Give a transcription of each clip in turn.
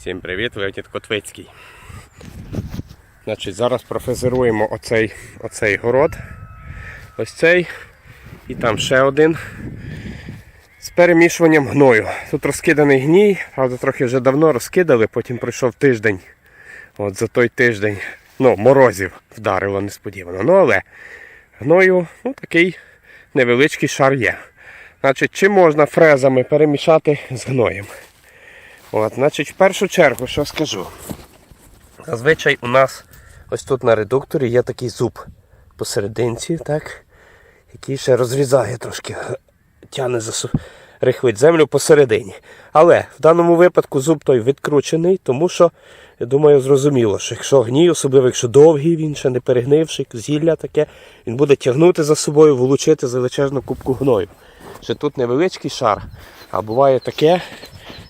Всім привіт, Леонід Котвицький. Значить, зараз профрезеруємо оцей, оцей город. Ось цей. І там ще один. З перемішуванням гною. Тут розкиданий гній, правда, трохи вже давно розкидали, потім пройшов тиждень. От за той тиждень ну, морозів вдарило несподівано. Ну, але гною ну, такий невеличкий шар є. Значить, чи можна фрезами перемішати з гноєм? От, значить, в першу чергу, що скажу. Зазвичай у нас ось тут на редукторі є такий зуб посерединці, так, який ще розрізає трошки, тяне за рихлить землю посередині. Але в даному випадку зуб той відкручений, тому що, я думаю, зрозуміло, що якщо гній, особливо якщо довгий, він ще не перегнивший, зілля таке, він буде тягнути за собою, волочити величезну кубку гною. Що тут невеличкий шар, а буває таке,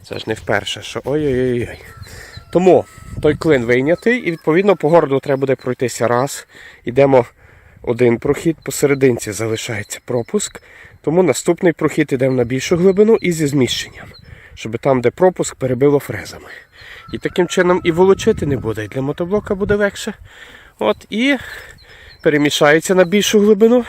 це ж не вперше, що ой-ой-ой. Тому той клин вийнятий і відповідно по городу треба буде пройтися раз. Йдемо один прохід, посерединці залишається пропуск. Тому наступний прохід йдемо на більшу глибину і зі зміщенням, щоб там, де пропуск, перебило фрезами. І таким чином і волочити не буде, і для мотоблока буде легше. От і перемішається на більшу глибину.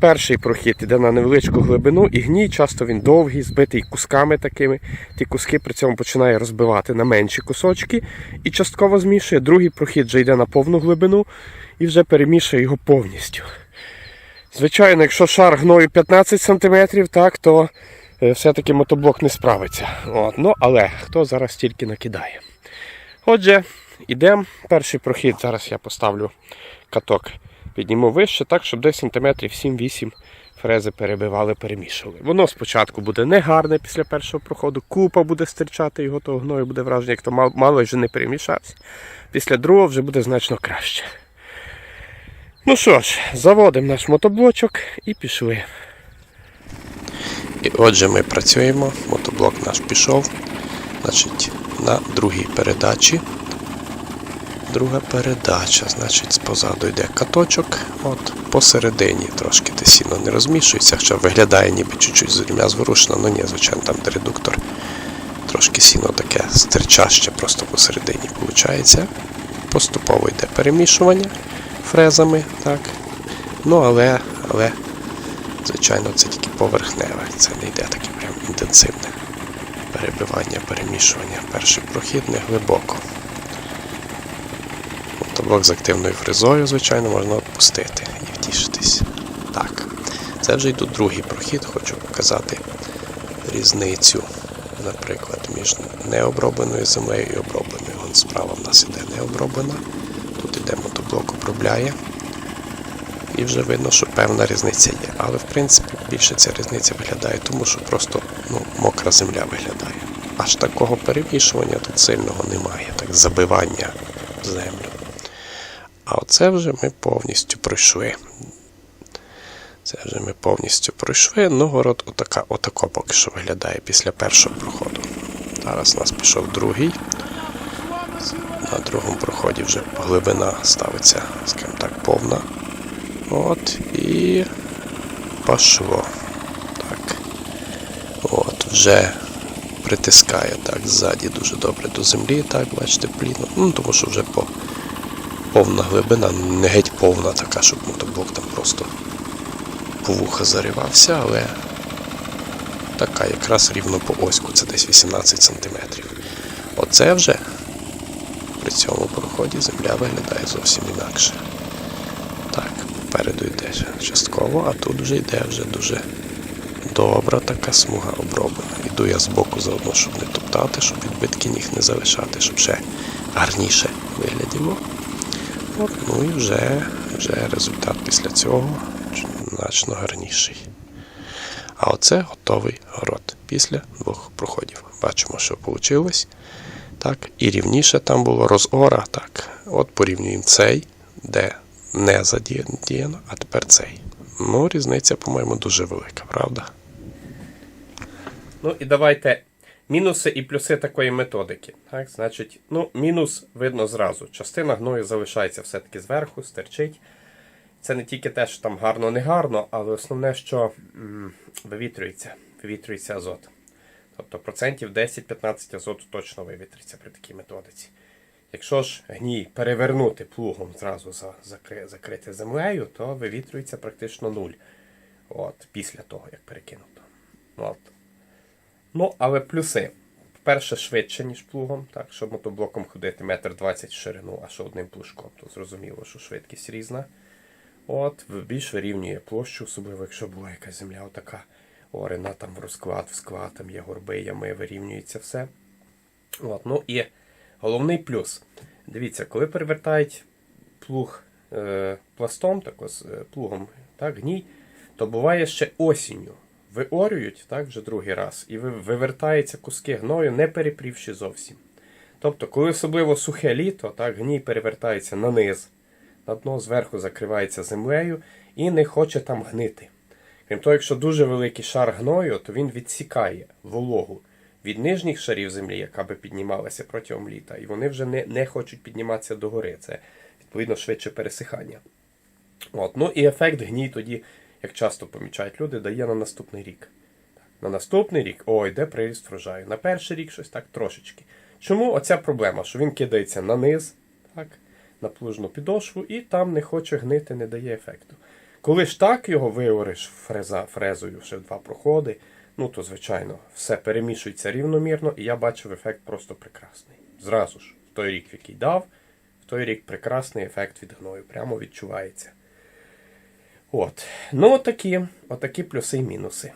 Перший прохід іде на невеличку глибину, і гній часто він довгий, збитий кусками такими. Ті куски при цьому починає розбивати на менші кусочки і частково змішує. Другий прохід вже йде на повну глибину і вже перемішує його повністю. Звичайно, якщо шар гною 15 см, так, то е, все-таки мотоблок не справиться. От, ну, але хто зараз тільки накидає. Отже, йдемо. Перший прохід, зараз я поставлю каток, підніму вище, так, щоб десь сантиметрів 7-8 фрези перебивали, перемішували. Воно спочатку буде негарне після першого проходу, купа буде стирчати, його того гною буде враження, як то мало вже не перемішався. Після другого вже буде значно краще. Ну що ж, заводимо наш мотоблочок і пішли. І отже, ми працюємо, мотоблок наш пішов. Значить, на другій передачі. Друга передача, значить, позаду йде каточок. От посередині трошки те сіно не розмішується, хоча виглядає ніби чуть-чуть земля зворушена, ну ні, звичайно, там де редуктор. Трошки сіно таке стирчаще просто посередині виходить. Поступово йде перемішування фрезами, так. Ну, але, але Звичайно, це тільки поверхневе, це не йде таке прям інтенсивне перебивання, перемішування. Перший прохід не глибоко. Мотоблок з активною фрезою, звичайно, можна відпустити і втішитись. Так, це вже йду другий прохід, хочу показати різницю, наприклад, між необробленою землею і обробленою. Вон справа в нас іде необроблена. Тут іде мотоблок обробляє. І вже видно, що певна різниця є. Але в принципі більше ця різниця виглядає, тому що просто ну, мокра земля виглядає. Аж такого перемішування тут сильного немає, так забивання в землю. А оце вже ми повністю пройшли. Це вже ми повністю пройшли. Ну, город отака, отако поки що виглядає після першого проходу. Зараз у нас пішов другий. На другому проході вже глибина ставиться, скажімо так, повна. От і пошло. Так. От, вже притискає так ззаді дуже добре до землі, так, бачите, пліну. Ну, тому що вже по, повна глибина, не геть повна така, щоб мотоблок там просто по вуха заривався, але така якраз рівно по оську, це десь 18 см. Оце вже при цьому проході земля виглядає зовсім інакше. Так, попереду йде частково, а тут вже йде вже дуже добра така смуга оброблена. Іду я збоку заодно, щоб не топтати, щоб відбитки ніг не залишати, щоб ще гарніше вигляділо. От, ну і вже, вже результат після цього значно гарніший. А оце готовий город після двох проходів. Бачимо, що вийшло. Так, і рівніше там було розора. Так, от порівнюємо цей, де не задіяно, а тепер цей. Ну, різниця, по-моєму, дуже велика, правда? Ну і давайте мінуси і плюси такої методики. Так, значить, ну, мінус видно зразу. Частина гною залишається все-таки зверху, стерчить. Це не тільки те, що там гарно, не гарно, але основне, що м, вивітрюється, вивітрюється азот. Тобто процентів 10-15 азоту точно вивітриться при такій методиці. Якщо ж гній перевернути плугом зразу за, закри, закрити землею, то вивітрюється практично нуль. От, після того, як перекинуто. От. Ну, але плюси. Перше, швидше, ніж плугом, так, щоб мотоблоком ходити метр двадцять ширину, а що одним плужком, то зрозуміло, що швидкість різна. От, більш вирівнює площу, особливо якщо була якась земля отака орена, там в розклад, в склад, там є горби, ями, вирівнюється все. От, ну і головний плюс. Дивіться, коли перевертають плуг е, пластом, так ось, е, плугом так, гній, то буває ще осінню. Виорюють так, вже другий раз, і ви- вивертаються куски гною, не перепрівши зовсім. Тобто, коли особливо сухе літо, так, гній перевертається на низ, на дно зверху закривається землею і не хоче там гнити. Крім того, якщо дуже великий шар гною, то він відсікає вологу від нижніх шарів землі, яка би піднімалася протягом літа, і вони вже не, не хочуть підніматися догори. Це відповідно швидше пересихання. От. Ну і ефект гній тоді, як часто помічають люди, дає на наступний рік. На наступний рік, о, йде приріст врожаю. На перший рік щось так трошечки. Чому оця проблема? Що він кидається на низ, так, на плужну підошву, і там не хоче гнити, не дає ефекту. Коли ж так його виориш фреза, фрезою ще два проходи, ну то звичайно все перемішується рівномірно, і я бачив ефект просто прекрасний. Зразу ж, в той рік, який дав, в той рік прекрасний ефект від гною, прямо відчувається. От. Ну, отакі, отакі плюси і мінуси.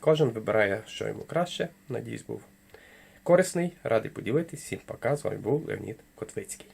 Кожен вибирає, що йому краще. Надіюсь, був корисний. Радий поділитись. Всім пока. З вами був Леонід Котвицький.